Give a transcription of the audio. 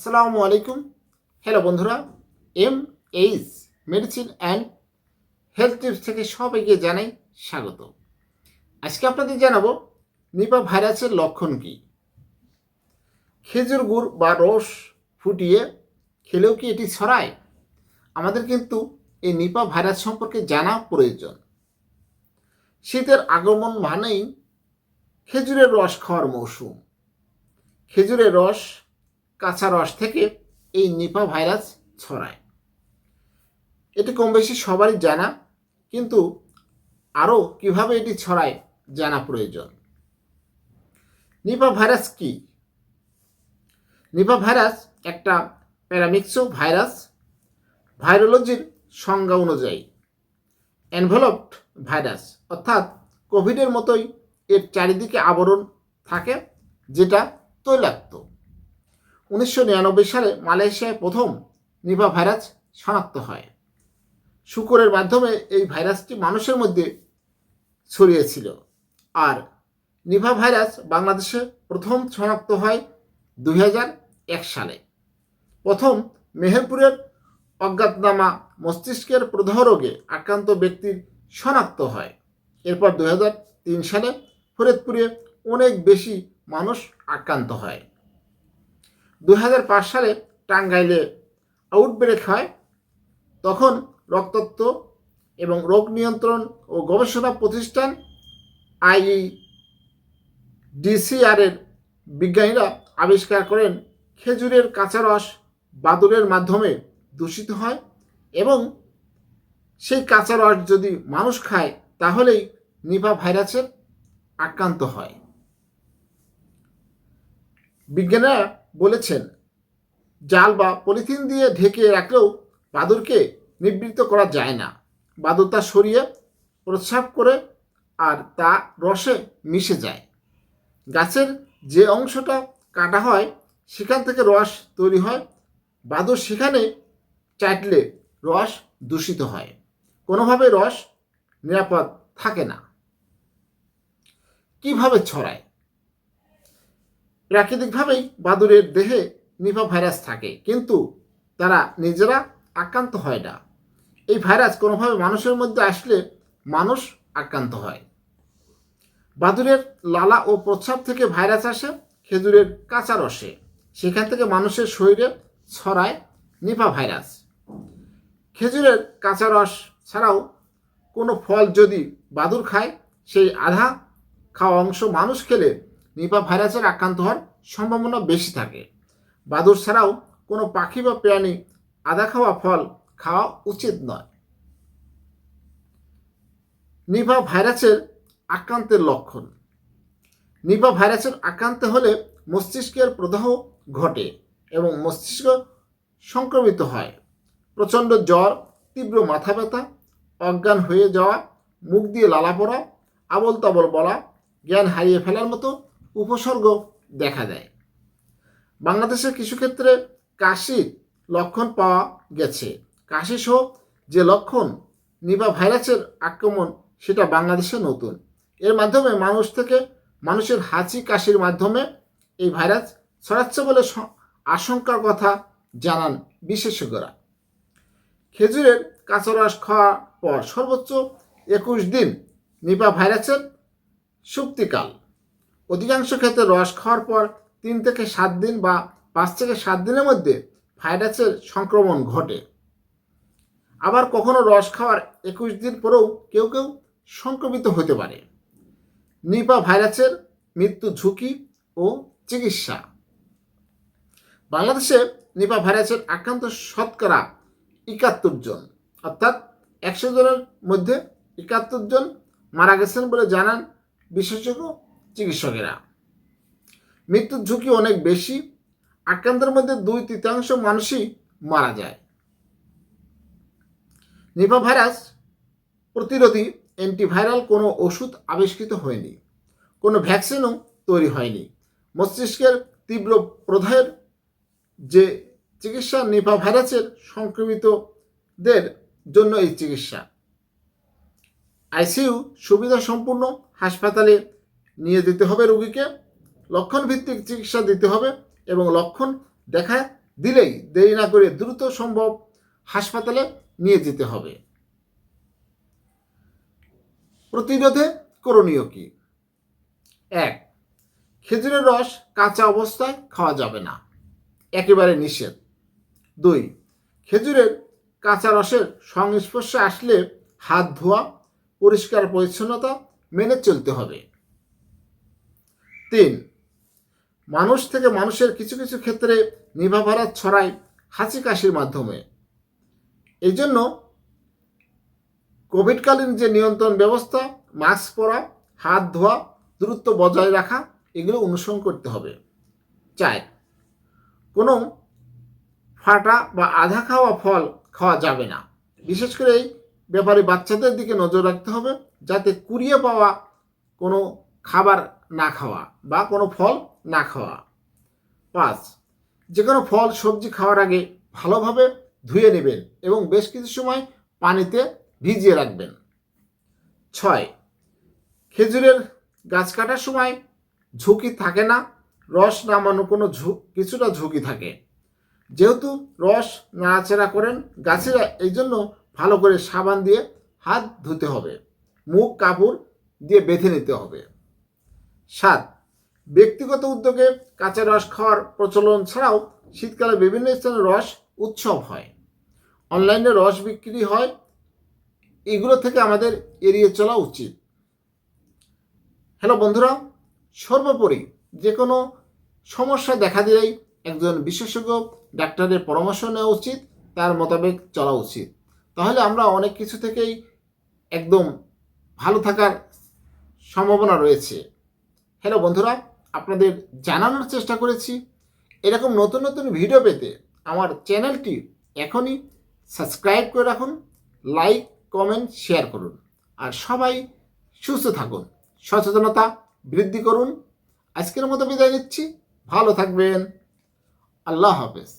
আসসালামু আলাইকুম। হ্যালো বন্ধুরা, M H medicine and health tips থেকে সবাইকে জানাই স্বাগত। আজকে আপনাদের জানাব, নিপা ভাইরাসের লক্ষণ কী? খেজুর গুড় বা রস ফুটিয়ে খেলেও কি এটি ছড়ায়? আমাদের কিন্তু এই নিপা ভাইরাস সম্পর্কে জানা প্রয়োজন। শীতের আগমন মানেই খেজুরের রস খাওয়ার মৌসুম। খেজুরের রস কাঁচা রস থেকে এই নিপা ভাইরাস ছড়ায়। এটি কম বেশি সবারই জানা, কিন্তু আরও কীভাবে এটি ছড়ায় জানা প্রয়োজন। নিপা ভাইরাস কি? নিপা ভাইরাস একটা প্যারামিক্সো ভাইরাস। ভাইরোলজির সংজ্ঞা অনুযায়ী, এনভেলপড ভাইরাস, অর্থাৎ কোভিডের মতোই এর চারিদিকে আবরণ থাকে, যেটা তৈলাক্ত। উনিশশো নিরানব্বই সালে মালয়েশিয়ায় প্রথম নিভা ভাইরাস শনাক্ত হয়। শুকরের মাধ্যমে এই ভাইরাসটি মানুষের মধ্যে ছড়িয়েছিল। আর নিভা ভাইরাস বাংলাদেশে প্রথম শনাক্ত হয় দুই সালে। প্রথম মেহেরপুরের অজ্ঞাতনামা মস্তিষ্কের প্রদাহ রোগে আক্রান্ত ব্যক্তির শনাক্ত হয়। এরপর তিন সালে ফরিদপুরে অনেক বেশি মানুষ আক্রান্ত হয়। দু হাজার পাঁচ সালে টাঙ্গাইলে আউটব্রেক হয়। তখন রক্তত্ব এবং রোগ নিয়ন্ত্রণ ও গবেষণা প্রতিষ্ঠান আই ডিসিআরের বিজ্ঞানীরা আবিষ্কার করেন, খেজুরের কাঁচা রস বাদুরের মাধ্যমে দূষিত হয় এবং সেই কাঁচা রস যদি মানুষ খায়, তাহলেই নিপা ভাইরাসের আক্রান্ত হয়। বিজ্ঞানীরা বলেছেন। জাল বা পলিথিন দিয়ে ঢেকে রাখলেও বাদুরকে নিবৃত্ত করা যায় না। বাদুর তা সরিয়ে প্রস্রাব করে আর তা রসে মিশে যায়। গাছের যে অংশটা কাটা হয়, সেখান থেকে রস তৈরি হয়। বাদুর সেখানে চাটলে রস দূষিত হয়। কোনোভাবে রস নিরাপদ থাকে না। কীভাবে ছড়ায়? প্রাকৃতিকভাবেই বাদুরের দেহে নিপা ভাইরাস থাকে, কিন্তু তারা নিজেরা আক্রান্ত হয় না। এই ভাইরাস কোনোভাবে মানুষের মধ্যে আসলে মানুষ আক্রান্ত হয়। বাদুরের লালা ও প্রস্রাব থেকে ভাইরাস আসে, খেজুরের কাঁচা রসে। সেখান থেকে মানুষের শরীরে ছড়ায় নিপা ভাইরাস। খেজুরের কাঁচা রস ছাড়াও কোনো ফল যদি বাদুর খায়, সেই আধা খাওয়া অংশ মানুষ খেলে নিপা ভাইরাসের আক্রান্ত হওয়ার সম্ভাবনা বেশি থাকে। বাদুর ছাড়াও কোনো পাখি বা প্রাণী আদা খাওয়া ফল খাওয়া উচিত নয়। নিপা ভাইরাসের আক্রান্তের লক্ষণ। নিপা ভাইরাসের আক্রান্ত হলে মস্তিষ্কের প্রদাহ ঘটে এবং মস্তিষ্ক সংক্রমিত হয়। প্রচণ্ড জ্বর, তীব্র মাথা ব্যথা, অজ্ঞান হয়ে যাওয়া, মুখ দিয়ে লালা পড়া আবল তাবল বলা, জ্ঞান হারিয়ে ফেলার মতো উপসর্গ দেখা দেয়। বাংলাদেশের কিছু ক্ষেত্রে কাশির লক্ষণ পাওয়া গেছে। কাশি সহ যে লক্ষণ নিপা ভাইরাসের আক্রমণ, সেটা বাংলাদেশে নতুন। এর মাধ্যমে মানুষ থেকে মানুষের হাঁচি, কাশির মাধ্যমে এই ভাইরাস ছড়াচ্ছে বলে আশঙ্কার কথা জানান বিশেষজ্ঞরা। খেজুরের কাঁচা রস খাওয়ার পর সর্বোচ্চ একুশ দিন নিপা ভাইরাসের সুপ্তিকাল অধিকাংশ ক্ষেত্রে রস খাওয়ার পর তিন থেকে সাত দিন বা পাঁচ থেকে সাত দিনের মধ্যে ভাইরাসের সংক্রমণ ঘটে। আবার কখনো রস খাওয়ার একুশ দিন পরেও কেউ কেউ সংক্রমিত হতে পারে। নিপা ভাইরাসের মৃত্যু ঝুঁকি ও চিকিৎসা। বাংলাদেশে নিপা ভাইরাসের আক্রান্ত শতকরা একাত্তর জন, অর্থাৎ একশো জনের মধ্যে একাত্তর জন মারা গেছেন বলে জানান বিশেষজ্ঞ চিকিৎসকেরা। মৃত্যুর ঝুঁকি অনেক বেশি, আক্রান্তের মধ্যে দুই তৃতীয়াংশ মানুষই মারা যায়। নিপা ভাইরাস প্রতিরোধী অ্যান্টিভাইরাল কোনো ওষুধ আবিষ্কৃত হয়নি, কোনো ভ্যাকসিনও তৈরি হয়নি। মস্তিষ্কের তীব্র প্রধায়ের যে চিকিৎসা নিপা ভাইরাসের সংক্রমিতদের জন্য এই চিকিৎসা। আইসিইউ সুবিধা সম্পূর্ণ হাসপাতালে নিয়ে যেতে হবে রুগীকে। লক্ষণ ভিত্তিক চিকিৎসা দিতে হবে এবং লক্ষণ দেখা দিলেই দেরি না করে দ্রুত সম্ভব হাসপাতালে নিয়ে যেতে হবে। প্রতিরোধে করণীয় কি? এক, খেজুরের রস কাঁচা অবস্থায় খাওয়া যাবে না। একেবারে নিষেধ। দুই, খেজুরের কাঁচা রসের সংস্পর্শে আসলে হাত ধোয়া, পরিষ্কার পরিচ্ছন্নতা মেনে চলতে হবে। তিন, মানুষ থেকে মানুষের কিছু কিছু ক্ষেত্রে নিভাভারাত ছড়ায় হাঁচি কাশির মাধ্যমে। এই জন্য কোভিডকালীন যে নিয়ন্ত্রণ ব্যবস্থা, মাস্ক পরা, হাত ধোয়া, দূরত্ব বজায় রাখা, এগুলো অনুসরণ করতে হবে। চার, কোনো ফাটা বা আধা খাওয়া ফল খাওয়া যাবে না। বিশেষ করে এই ব্যাপারে বাচ্চাদের দিকে নজর রাখতে হবে, যাতে কুড়িয়ে পাওয়া কোনো খাবার না খাওয়া বা কোনো ফল না খাওয়া। পাঁচ যে কোনো ফল, সবজি খাওয়ার আগে ভালোভাবে ধুয়ে নেবেন এবং বেশ কিছু সময় পানিতে ভিজিয়ে রাখবেন। ছয়, খেজুরের গাছ কাটার সময় ঝুঁকি থাকে না, রস নামানো কোনো কিছুটা ঝুঁকি থাকে। যেহেতু রস নাড়াচাড়া করেন গাছেরা, এই জন্য ভালো করে সাবান দিয়ে হাত ধুতে হবে, মুখ কাপড় দিয়ে বেঁধে নিতে হবে। সাত, ব্যক্তিগত উদ্যোগে কাঁচা রস খাওয়ার প্রচলন ছাড়াও শীতকালে বিভিন্ন স্থানে রস উৎসব হয়। অনলাইনে রস বিক্রি হয়। এগুলো থেকে আমাদের এড়িয়ে চলা উচিত। হ্যালো বন্ধুরা, সর্বোপরি যে কোনো সমস্যা দেখা দিলেই একজন বিশেষজ্ঞ ডাক্তারের পরামর্শ নেওয়া উচিত, তার মোতাবেক চলা উচিত। তাহলে আমরা অনেক কিছু থেকেই একদম ভালো থাকার সম্ভাবনা রয়েছে। হ্যালো বন্ধুরা, আপনাদের জানানোর চেষ্টা করেছি। এরকম নতুন নতুন ভিডিও পেতে আমার চ্যানেলটি এখনই সাবস্ক্রাইব করে রাখুন, লাইক, কমেন্ট, শেয়ার করুন। আর সবাই সুস্থ থাকুন, সচেতনতা বৃদ্ধি করুন। আজকের মতো বিদায় নিচ্ছি, ভালো থাকবেন, আল্লাহ হাফেজ।